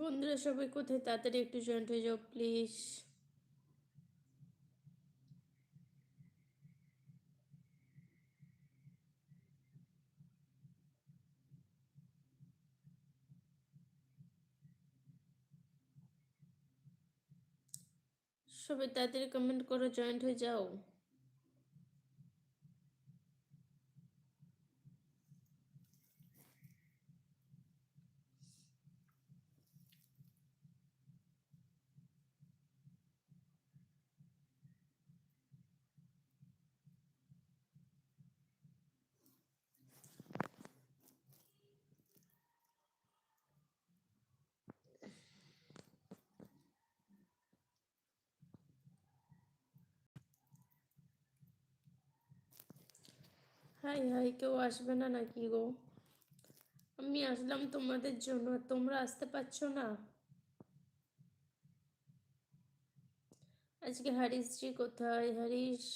বন্ধুরা সবাই কোথায়? তাড়াতাড়ি একটু জয়েন্ট হয়ে যাও প্লিজ সবাই তাড়াতাড়ি কমেন্ট করো জয়েন্ট হয়ে যাও। হাই হাই কেউ আসবে না নাকি গো? আমি আসলাম তোমাদের জন্য তোমরা আসতে পারছ না? আজকে হারিশ জি কোথায়? হরিশ